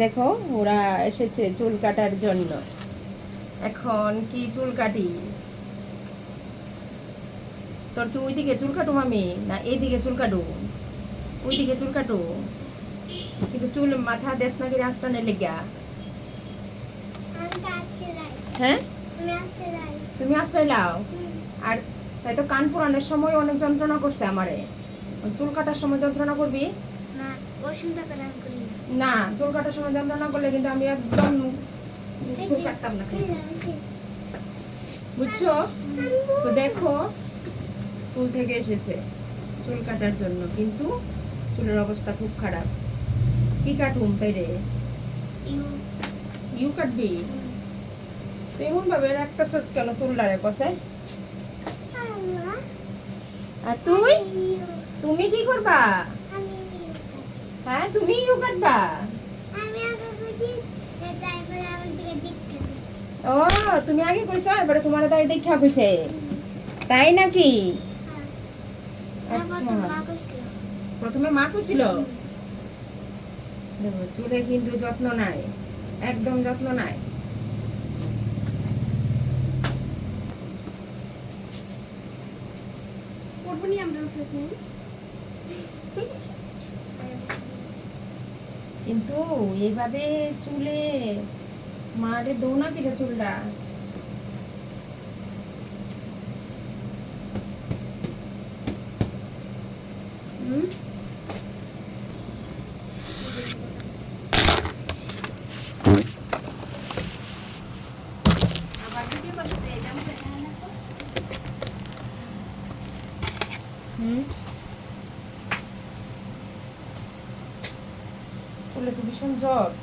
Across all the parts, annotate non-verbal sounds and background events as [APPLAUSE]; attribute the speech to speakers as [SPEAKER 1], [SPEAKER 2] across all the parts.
[SPEAKER 1] দেখো, ওরা এসেছে চুল কাটার জন্য। এখন কি চুল কাটি? তোর কি ওইদিকে চুল কাটু মামি? না, এইদিকে চুল কাটু? ওইদিকে চুল কাটু? কিন্তু চুল মাথা দেশ নাকি আশ্রনের লেগা। হ্যাঁ? তুমি আশ্রয় লাও আর তাই তো কান পুরানোর সময় অনেক যন্ত্রণা করছে আমারে। চুল কাটার সময় যন্ত্রণা করবি? না চুল কাটার সময় যন্ত্রণা করলে কিন্তু আমি একদম চুল কাটতাম না। বুঝছ? তো দেখো, স্কুল থেকে এসেছে চুল কাটার জন্য, কিন্তু চুলের অবস্থা খুব খারাপ। কি কাটুম তাইরে ইউ কাটবি? এমন ভাবে রাখতেছস কেন চুলটারে কষে? আর তুই? তুমি কি করবা? হ্যাঁ তুমি ইউ কাটবা? ও তুমি আগে কইছো এবারে তোমার তাই দেখা কইছে। তাই নাকি? আচ্ছা। প্রথমে মা কইছিল। দেখো চুলে কিন্তু যত্ন নাই একদম যত্ন নাই। কিন্তু এইভাবে চুলে মারে দৌ না কিরে চুলটা হুম? হুম? চুলে তো ভীষণ জ্বর [LAUGHS]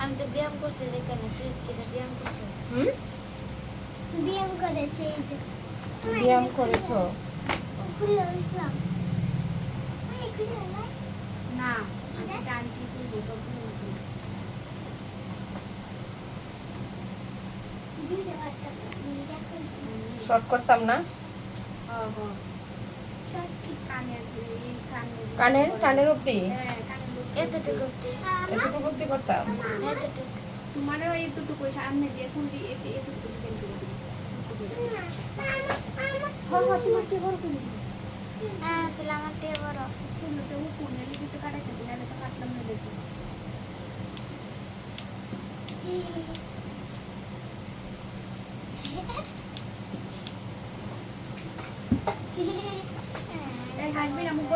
[SPEAKER 2] আমি তো ব্যায়াম করছি যেখানে তুই কিটা ব্যায়াম করছিস
[SPEAKER 1] হুম?
[SPEAKER 2] ব্যায়াম করেছে
[SPEAKER 1] ব্যায়াম করেছ?
[SPEAKER 2] না আমি টানটি খুলবো তো খুলবো
[SPEAKER 1] শর্ট করতাম না। কানের কানের অব্দি
[SPEAKER 2] এতটুকু
[SPEAKER 1] এতটুকু অব্দি করতাম।
[SPEAKER 2] এতটুকু।
[SPEAKER 3] তোমারও এতটুকু সামনে দিয়ে এতে এতটুকু বড় করে
[SPEAKER 2] হ্যাঁ তাহলে আমার থেকে বড়
[SPEAKER 3] চুলটা উপর নেলে কিছু কাটাইতেছি নাহলে তো কাটলাম না দেখি এই হাসবি না মুখ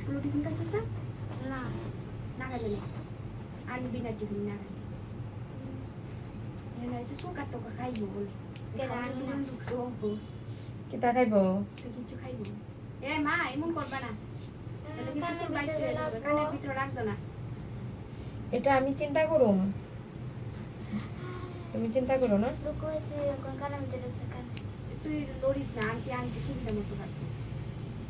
[SPEAKER 3] স্কুলে টিফিন খাইছিস না
[SPEAKER 2] না
[SPEAKER 3] না খাইলে না। আনবি না টিফিন না খাইলে এখানে এসে কিতা খাইব কিছু খাইব এ মা এমন করবা না।
[SPEAKER 1] এটা আমি চিন্তা করো তুমি চিন্তা করো না।
[SPEAKER 3] তুই লড়িস না আনটি আনটি সুবিধা মতো থাকব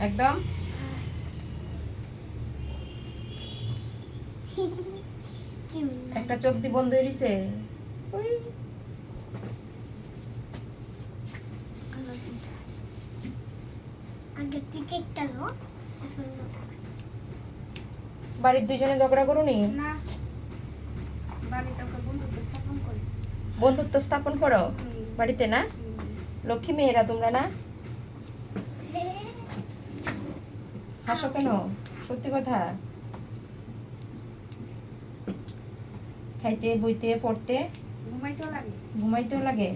[SPEAKER 3] একদম?
[SPEAKER 1] একটা চোখ দি বন্ধ রইছে? ওই।
[SPEAKER 2] আগে টিকেটটা লো এখন
[SPEAKER 1] বাড়ির দুইজনে ঝগড়া করুনি?
[SPEAKER 3] না। বাড়িতে বন্ধুত্ব স্থাপন করি।
[SPEAKER 1] বন্ধুত্ব স্থাপন করো? বাড়িতে না? লক্ষ্মী মেয়েরা তোমরা না? হাসো কেন? সত্যি কথা? খাইতে বইতে পড়তে?
[SPEAKER 3] ঘুমাইতেও লাগে।
[SPEAKER 1] ঘুমাইতেও লাগে?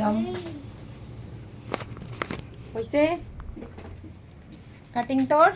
[SPEAKER 1] দাম হইছে? কাটিং তোর?